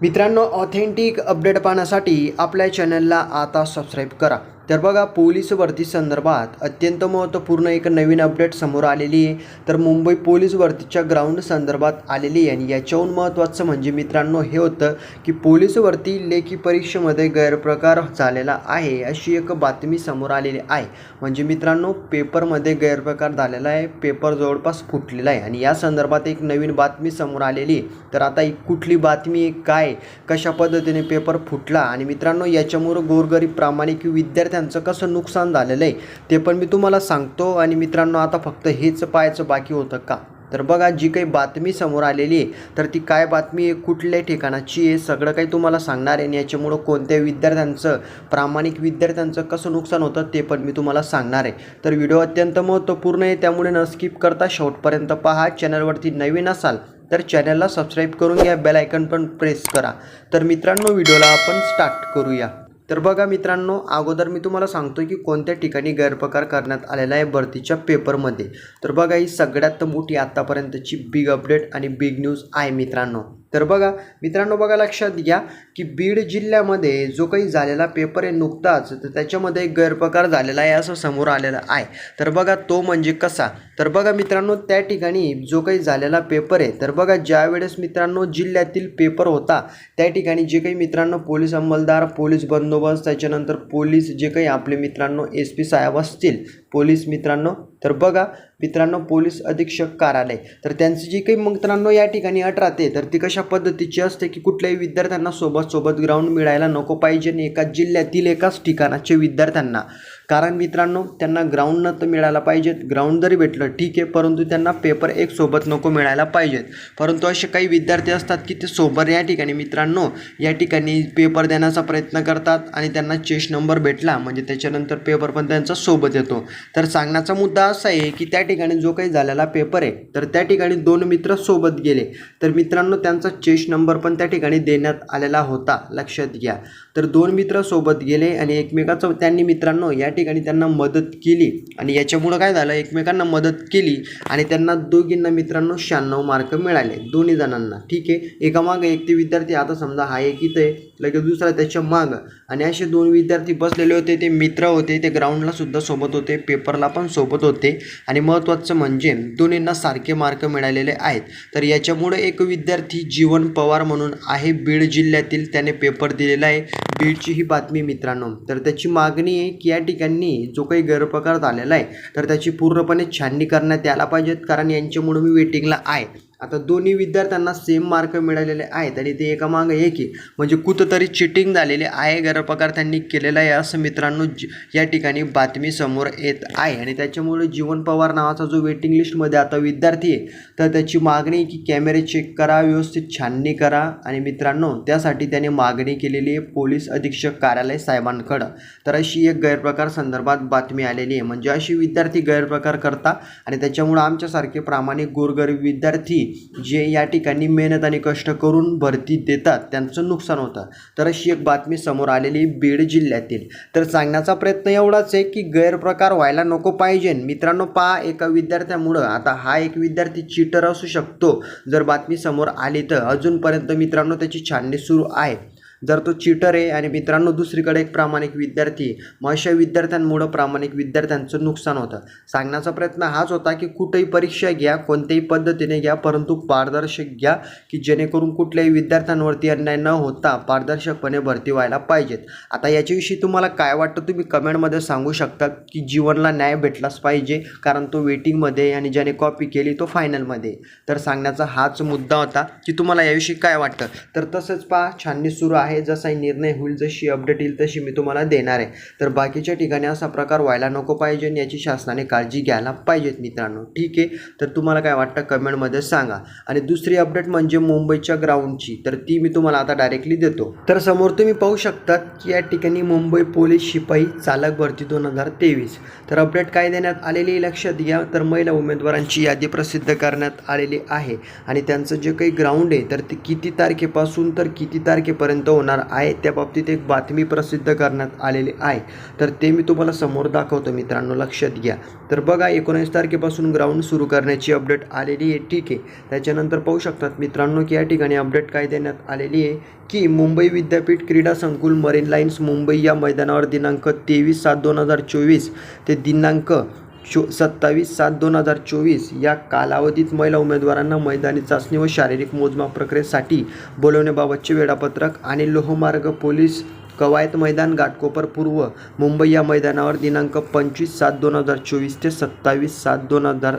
मित्रांनो authentic update पाहण्यासाठी आपल्या चॅनलला आता सबस्क्राईब करा. तर बघा पोलीस भरती संदर्भात अत्यंत महत्त्वपूर्ण एक नवीन अपडेट समोर आलेली आहे. तर मुंबई पोलीस भरतीच्या ग्राउंड संदर्भात आलेली आहे. आणि याच्याहून महत्त्वाचं म्हणजे मित्रांनो हे होतं की पोलीस भरती लेखी परीक्षेमध्ये गैरप्रकार झालेला आहे अशी एक बातमी समोर आलेली आहे. म्हणजे मित्रांनो पेपरमध्ये गैरप्रकार झालेला आहे पेपर जवळपास फुटलेला आहे. आणि या संदर्भात एक नवीन बातमी समोर आलेली आहे. तर आता एक कुठली बातमी काय कशा पद्धतीने पेपर फुटला? आणि मित्रांनो याच्यामुळं गोरगरीब प्रामाणिक विद्यार्थी त्यांचं कसं नुकसान झालेलं आहे ते पण मी तुम्हाला सांगतो. आणि मित्रांनो आता फक्त हेच पाहायचं बाकी होतं का? तर बघा जी काही बातमी समोर आलेली आहे तर ती काय बातमी आहे कुठल्या ठिकाणाची आहे सगळं काही तुम्हाला सांगणार आहे. आणि याच्यामुळं कोणत्या विद्यार्थ्यांचं प्रामाणिक विद्यार्थ्यांचं कसं नुकसान होतं ते पण मी तुम्हाला सांगणार आहे. तर व्हिडिओ अत्यंत महत्त्वपूर्ण आहे त्यामुळे न स्किप करता शेवटपर्यंत पहा. चॅनलवरती नवीन असाल तर चॅनलला सबस्क्राईब करून घ्या बेलायकन पण प्रेस करा. तर मित्रांनो व्हिडिओला आपण स्टार्ट करूया. तर बघा मित्रांनो अगोदर मी तुम्हाला सांगतो की कोणत्या ठिकाणी गैरप्रकार करण्यात आलेला आहे भरतीच्या पेपरमध्ये. तर बघा ही सगळ्यात मोठी आत्तापर्यंतची बिग अपडेट आणि बिग न्यूज आहे मित्रांनो. तर बघा मित्रांनो बघा लक्षात घ्या की बीड जिल्ह्यामध्ये जो काही झालेला पेपर आहे नुकताच तर त्याच्यामध्ये एक गैरप्रकार झालेला आहे असं समोर आलेलं आहे. तर बघा तो म्हणजे कसा? तर बघा मित्रांनो त्या ठिकाणी जो काही झालेला पेपर आहे तर बघा ज्यावेळेस मित्रांनो जिल्ह्यातील पेपर होता त्या ठिकाणी जे काही मित्रांनो पोलीस अंमलदार पोलीस बंदोबस्त त्याच्यानंतर पोलीस जे काही आपले मित्रांनो एस पी साहेब असतील पोलीस मित्रांनो तर बघा मित्रांनो पोलीस अधीक्षक कार्यालय. तर त्यांची जी काही मित्रांनो या ठिकाणी अट राहते तर ती कशा पद्धतीची असते की कुठल्याही विद्यार्थ्यांना सोबत सोबत ग्राउंड मिळायला नको पाहिजे आणि एकाच जिल्ह्यातील एकाच ठिकाणाचे विद्यार्थ्यांना. कारण मित्रांनो त्यांना ग्राउंड न तर मिळायला पाहिजेत. ग्राउंड जरी भेटलं ठीक आहे परंतु त्यांना पेपर एक सोबत नको मिळायला पाहिजेत. परंतु असे काही विद्यार्थी असतात की ते सोबत या ठिकाणी मित्रांनो या ठिकाणी पेपर देण्याचा प्रयत्न करतात आणि त्यांना चेस नंबर भेटला म्हणजे त्याच्यानंतर पेपर पण त्यांचा सोबत येतो. तर सांगण्याचा मुद्दा असा आहे की त्या ठिकाणी जो काही झालेला पेपर आहे तर त्या ठिकाणी दोन मित्र सोबत गेले. तर मित्रांनो त्यांचा चेस नंबर पण त्या ठिकाणी देण्यात आलेला होता. लक्षात घ्या. तर दोन मित्र सोबत गेले आणि एकमेकाचं त्यांनी मित्रांनो या ठिकाणी त्यांना मदत केली. आणि याच्यामुळं काय झालं? एकमेकांना मदत केली आणि त्यांना दोघींना मित्रांनो शहाण्णव मार्क मिळाले. दोन्ही जणांना. ठीक आहे? एका मागं एक ते विद्यार्थी. आता समजा हा एक इथं आहे. लगेच दुसरा त्याच्या मागं. आणि असे दोन विद्यार्थी बसलेले होते. ते मित्र होते. ते ग्राउंडला सुद्धा सोबत होते. पेपरला पण सोबत होते. आणि महत्त्वाचं म्हणजे दोन्हींना सारखे मार्क मिळालेले आहेत. तर याच्यामुळे एक विद्यार्थी जीवन पवार म्हणून आहे. बीड जिल्ह्यातील त्याने पेपर दिलेला आहे. बीडची ही बातमी मित्रांनो. तर त्याची मागणी आहे की या ठिकाणी जो काही गैरप्रकार झालेला आहे तर त्याची पूर्णपणे छाननी करण्यात यायला पाहिजेत कारण यांच्यामुळे मी वेटिंगला आहे. आता दोन्ही विद्यार्थ्यांना सेम मार्क मिळालेले आहेत आणि ते एकामागं एक आहे म्हणजे कुठंतरी चिटिंग झालेली आहे गैरप्रकार त्यांनी केलेला आहे असं मित्रांनो या ठिकाणी बातमी समोर येत आहे. आणि त्याच्यामुळे जीवन पवार नावाचा जो वेटिंग लिस्टमध्ये आता विद्यार्थी आहे तर त्याची मागणी की कॅमेरे चेक करा व्यवस्थित छाननी करा. आणि मित्रांनो त्यासाठी त्याने मागणी केलेली आहे पोलीस अधीक्षक कार्यालय साहेबांकडं. तर अशी एक गैरप्रकार संदर्भात बातमी आलेली आहे. म्हणजे अशी विद्यार्थी गैरप्रकार करता आणि त्याच्यामुळं आमच्यासारखे प्रामाणिक गोरगरीब विद्यार्थी जे या ठिकाणी मेहनत आणि कष्ट करून भरती देतात त्यांचं नुकसान होतं. तर अशी एक बातमी समोर आलेली बीड जिल्ह्यातील. तर सांगण्याचा प्रयत्न एवढाच आहे की गैरप्रकार व्हायला नको पाहिजे. मित्रांनो पहा एका विद्यार्थ्यामुळं. आता हा एक विद्यार्थी चिटर असू शकतो. जर बातमी समोर आली तर. अजूनपर्यंत मित्रांनो त्याची छाननी सुरू आहे. जर तो चिटर आहे आणि मित्रांनो दुसरीकडे एक प्रामाणिक विद्यार्थी आहे मग अशा विद्यार्थ्यांमुळं प्रामाणिक विद्यार्थ्यांचं नुकसान होतं. सांगण्याचा प्रयत्न हाच होता की कुठेही परीक्षा घ्या कोणत्याही पद्धतीने घ्या परंतु पारदर्शक घ्या की जेणेकरून कुठल्याही विद्यार्थ्यांवरती अन्याय न होता पारदर्शकपणे भरती व्हायला पाहिजेत. आता याच्याविषयी तुम्हाला काय वाटतं तुम्ही कमेंटमध्ये सांगू शकता की जीवनला न्याय भेटलाच पाहिजे कारण तो वेटिंगमध्ये आणि ज्याने कॉपी केली तो फायनलमध्ये तर सांगण्याचा हाच मुद्दा होता की तुम्हाला याविषयी काय वाटतं? तर तसंच पहा छाननी सुरू आहे. जसा निर्णय होईल जशी अपडेट येईल तशी मी तुम्हाला देणार आहे. तर बाकीच्या ठिकाणी असा प्रकार व्हायला नको पाहिजे याची शासनाने काळजी घ्यायला पाहिजेत मित्रांनो. ठीक आहे? तर तुम्हाला काय वाटतं कमेंटमध्ये सांगा. आणि दुसरी अपडेट म्हणजे मुंबईच्या ग्राउंडची तर ती मी तुम्हाला आता डायरेक्टली देतो. तर समोर तुम्ही पाहू शकता की या ठिकाणी मुंबई पोलीस शिपाई चालक भरती दोन हजार तेवीस. तर अपडेट काय देण्यात आलेली लक्षात घ्या. तर महिला उमेदवारांची यादी प्रसिद्ध करण्यात आलेली आहे. आणि त्यांचं जे काही ग्राउंड आहे तर ते किती तारखेपासून तर किती तारखेपर्यंत होणार आहे. त्या बाबतीत एक बातमी प्रसिद्ध करण्यात आलेली आहे. तर ते मी तुम्हाला समोर दाखवतो मित्रांनो. लक्षात घ्या. तर बघा एकोणीस तारखेपासून ग्राउंड सुरू करण्याची अपडेट आलेली आहे. ठीक आहे. त्याच्यानंतर पाहू शकतात मित्रांनो की या ठिकाणी अपडेट काय देण्यात आलेली आहे की मुंबई विद्यापीठ क्रीडा संकुल मरीन लाईन्स मुंबई या मैदानावर दिनांक तेवीस सात दोन हजार चोवीस ते दिनांक चो सत्तावीस सात दोन हजार चोवीस या कालावधीत महिला उमेदवारांना मैदानी चाचणी व शारीरिक मोजमाप प्रक्रियेसाठी बोलवण्याबाबतचे वेळापत्रक आणि लोहमार्ग पोलीस कवायत मैदान घाटकोपर पूर्व मुंबई या मैदानावर दिनांक पंचवीस सात दोन हजार चोवीस ते सत्तावीस सात दोन हजार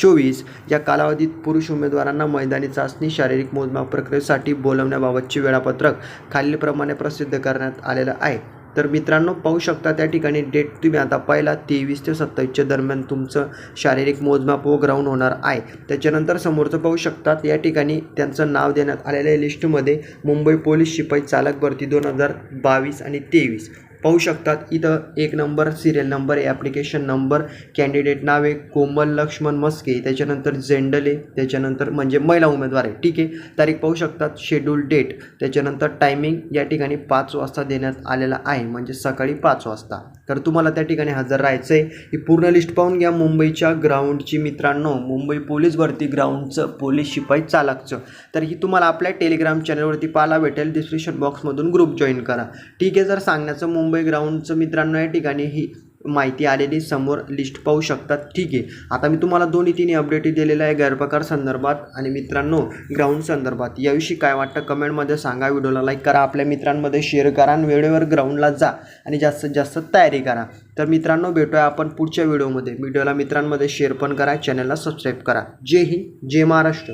चोवीस या कालावधीत पुरुष उमेदवारांना मैदानी चाचणी शारीरिक मोजमाप प्रक्रियेसाठी बोलवण्याबाबतचे वेळापत्रक खालीलप्रमाणे प्रसिद्ध करण्यात आलेलं आहे. तर मित्रांनो पाहू शकता त्या ठिकाणी डेट तुम्ही आता पहिला तेवीस ते सत्तावीसच्या दरम्यान तुमचं शारीरिक मोजमाप व ग्राउंड होणार आहे. त्याच्यानंतर समोरचं पाहू शकतात या ठिकाणी त्यांचं नाव देण्यात आलेल्या लिस्टमध्ये मुंबई पोलीस शिपाई चालक भरती दोन हजार बावीस आणि तेवीस. पाहू शकतात. इथं एक नंबर सिरियल नंबर आहे ॲप्लिकेशन नंबर कॅन्डिडेट नाव आहे कोमल लक्ष्मण मस्के त्याच्यानंतर जेंडल आहे त्याच्यानंतर म्हणजे महिला उमेदवार आहे. ठीक आहे. तारीख पाहू शकतात. शेड्यूल डेट त्याच्यानंतर टायमिंग या ठिकाणी पाच वाजता देण्यात आलेला आहे. म्हणजे सकाळी पाच वाजता. तर तुम्हाला त्या ठिकाणी हजर राहायचं आहे ही पूर्ण लिस्ट पाहून घ्या. मुंबईच्या ग्राउंडची मित्रांनो मुंबई पोलीस भरती ग्राउंडचं पोलीस शिपाई चालकचं. तर ही तुम्हाला आपल्या टेलिग्राम चॅनलवरती पाहायला भेटेल. डिस्क्रिप्शन बॉक्समधून ग्रुप जॉईन करा. ठीक आहे जर सांगण्याचं मुंबई ग्राउंडचं मित्रांनो या ठिकाणी ही माहिती आलेली समोर लिस्ट पाहू शकतात. ठीक. आहे आता मी तुम्हाला दोन्ही तिन्ही अपडेट दिलेलं आहे गैरप्रकार संदर्भात आणि मित्रांनो ग्राउंड संदर्भात. याविषयी काय वाटतं कमेंटमध्ये सांगा. व्हिडिओला लाईक करा. आपल्या मित्रांमध्ये शेअर करा आणि वेळेवर ग्राउंडला जा आणि जास्तीत जास्त तयारी करा. तर मित्रांनो भेटूया आपण पुढच्या व्हिडिओमध्ये व्हिडिओला मित्रांमध्ये शेअर पण करा. चॅनलला सबस्क्राईब करा. जय हिंद जय महाराष्ट्र.